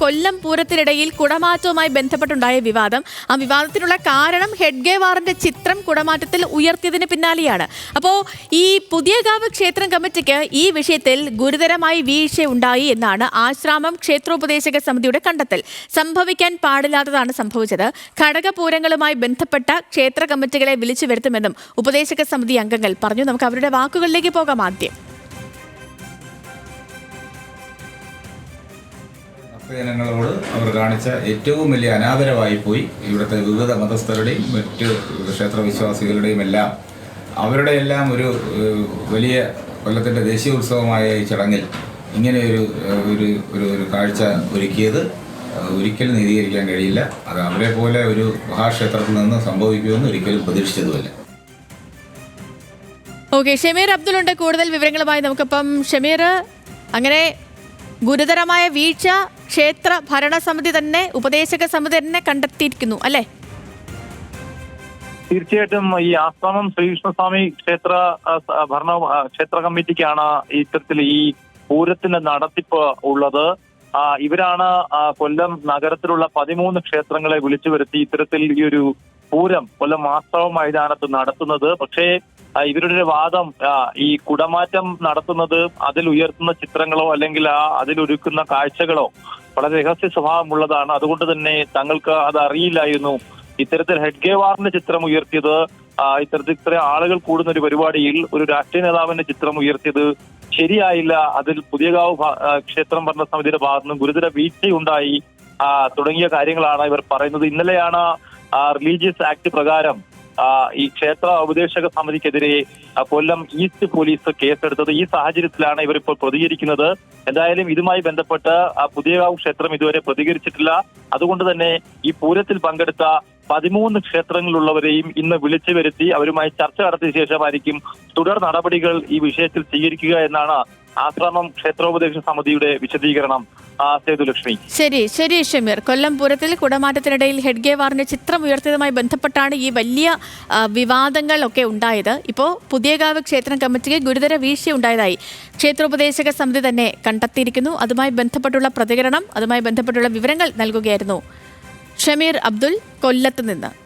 കൊല്ലം പൂരത്തിനിടയിൽ കുടമാറ്റവുമായി ബന്ധപ്പെട്ടുണ്ടായ വിവാദം. ആ വിവാദത്തിനുള്ള കാരണം ഹെഡ്ഗേവാറിന്റെ ചിത്രം കുടമാറ്റത്തിൽ ഉയർത്തിയതിന് പിന്നാലെയാണ്. അപ്പോൾ ഈ പുതിയകാവ് ക്ഷേത്രം കമ്മിറ്റിക്ക് ഈ വിഷയത്തിൽ ഗുരുതരമായി വീഴ്ച ഉണ്ടായി എന്നാണ് ആശ്രാമം ക്ഷേത്രോപദേശക സമിതിയുടെ കണ്ടെത്തൽ. സംഭവിക്കാൻ പാടില്ലാത്തതാണ് സംഭവിച്ചത്. ഘടകപൂരങ്ങളുമായി ബന്ധപ്പെട്ട ക്ഷേത്ര കമ്മിറ്റികളെ വിളിച്ചു വരുത്തുമെന്നും ഉപദേശക സമിതി അംഗങ്ങൾ പറഞ്ഞു. നമുക്ക് അവരുടെ വാക്കുകളിലേക്ക് പോകാം ആദ്യം. ഭക്തജനങ്ങളോട് അവർ കാണിച്ച ഏറ്റവും വലിയ അനാദരവായി പോയി ഇവിടുത്തെ വിവിധ മതസ്ഥരുടെയും മറ്റ് ക്ഷേത്ര വിശ്വാസികളുടെയും എല്ലാം. അവരുടെ എല്ലാം ഒരു വലിയ കൊല്ലത്തിന്റെ ദേശീയ ഉത്സവമായ ഈ ചടങ്ങിൽ ഇങ്ങനെ ഒരു ഒരു ഒരു ഒരു കാഴ്ച ഒരുക്കിയത് ഒരിക്കലും നീതീകരിക്കാൻ കഴിയില്ല. അത് അവരെ പോലെ ഒരു മഹാക്ഷേത്രത്തിൽ നിന്ന് സംഭവിക്കുമെന്ന് ഒരിക്കലും പ്രതീക്ഷിച്ചതുമല്ല. ഓക്കെ ഷമീർ അബ്ദുളുണ്ട്. കൂടുതൽ വിവരങ്ങളുമായി നമുക്കിപ്പം ഷമീർ അങ്ങനെ ഗുരുതരമായ വീഴ്ച ക്ഷേത്ര ഭരണസമിതി തന്നെ ഉപദേശക സമിതി തന്നെ കണ്ടെത്തിയിരിക്കുന്നു അല്ലേ? തീർച്ചയായിട്ടും ഈ ആസ്ഥാനം ശ്രീകൃഷ്ണസ്വാമി ക്ഷേത്ര ഭരണ ക്ഷേത്ര കമ്മിറ്റിക്കാണ് ഇത്തരത്തിൽ ഈ പൂരത്തിന്റെ നടത്തിപ്പ് ഉള്ളത്. ഇവരാണ് കൊല്ലം നഗരത്തിലുള്ള പതിമൂന്ന് ക്ഷേത്രങ്ങളെ വിളിച്ചു വരുത്തി ഇത്തരത്തിൽ ഈ ഒരു പൂരം കൊല്ലം ആശ്രമ മൈതാനത്ത് നടത്തുന്നത്. പക്ഷേ ഇവരുടെ വാദം ഈ കുടമാറ്റം നടത്തുന്നത് അതിൽ ഉയർത്തുന്ന ചിത്രങ്ങളോ അല്ലെങ്കിൽ ആ അതിലൊരുക്കുന്ന കാഴ്ചകളോ വളരെ രഹസ്യ സ്വഭാവമുള്ളതാണ്. അതുകൊണ്ട് തന്നെ തങ്ങൾക്ക് അത് അറിയില്ലായിരുന്നു. ഇത്തരത്തിൽ ഹെഡ്ഗേവാറിന്റെ ചിത്രം ഉയർത്തിയത് ഇത്തരത്തിൽ ഇത്ര ആളുകൾ കൂടുന്ന ഒരു പരിപാടിയിൽ ഒരു രാഷ്ട്രീയ നേതാവിന്റെ ചിത്രം ഉയർത്തിയത് ശരിയായില്ല. അതിൽ പുതിയകാവ് ക്ഷേത്രം ഭരണ സമിതിയുടെ ഭാഗത്തു നിന്ന് ഗുരുതര വീഴ്ചയുണ്ടായി. തുടങ്ങിയ കാര്യങ്ങളാണ് ഇവർ പറയുന്നത്. ഇന്നലെയാണ് റിലീജിയസ് ആക്ട് പ്രകാരം ഈ ക്ഷേത്ര ഉപദേശക സമിതിക്കെതിരെ കൊല്ലം ഈസ്റ്റ് പോലീസ് കേസെടുത്തത്. ഈ സാഹചര്യത്തിലാണ് ഇവരിപ്പോൾ പ്രതികരിക്കുന്നത്. എന്തായാലും ഇതുമായി ബന്ധപ്പെട്ട് പുതിയകാവ് ക്ഷേത്രം ഇതുവരെ പ്രതികരിച്ചിട്ടില്ല. അതുകൊണ്ട് തന്നെ ഈ പൂരത്തിൽ പങ്കെടുത്ത പതിമൂന്ന് ക്ഷേത്രങ്ങളിലുള്ളവരെയും ഇന്ന് വിളിച്ചു വരുത്തി അവരുമായി ചർച്ച നടത്തിയ ശേഷമായിരിക്കും തുടർ നടപടികൾ ഈ വിഷയത്തിൽ സ്വീകരിക്കുക എന്നാണ് ആശ്രമം ക്ഷേത്രോപദേശ സമിതിയുടെ വിശദീകരണം. ശരി ശരി ഷമീർ. കൊല്ലം പൂരത്തിൽ കുടമാറ്റത്തിനിടയിൽ ഹെഡ്ഗേവാറിന്റെ ചിത്രം ഉയർത്തിയതുമായി ബന്ധപ്പെട്ടാണ് ഈ വലിയ വിവാദങ്ങളൊക്കെ ഉണ്ടായത്. ഇപ്പോൾ പുതിയകാവ് ക്ഷേത്രം കമ്മിറ്റിക്ക് ഗുരുതര വീഴ്ച ഉണ്ടായതായി ക്ഷേത്രോപദേശക സമിതി തന്നെ കണ്ടെത്തിയിരിക്കുന്നു. അതുമായി ബന്ധപ്പെട്ടുള്ള പ്രതികരണം അതുമായി ബന്ധപ്പെട്ടുള്ള വിവരങ്ങൾ നൽകുകയായിരുന്നു ഷമീർ അബ്ദുൽ കൊല്ലത്ത് നിന്ന്.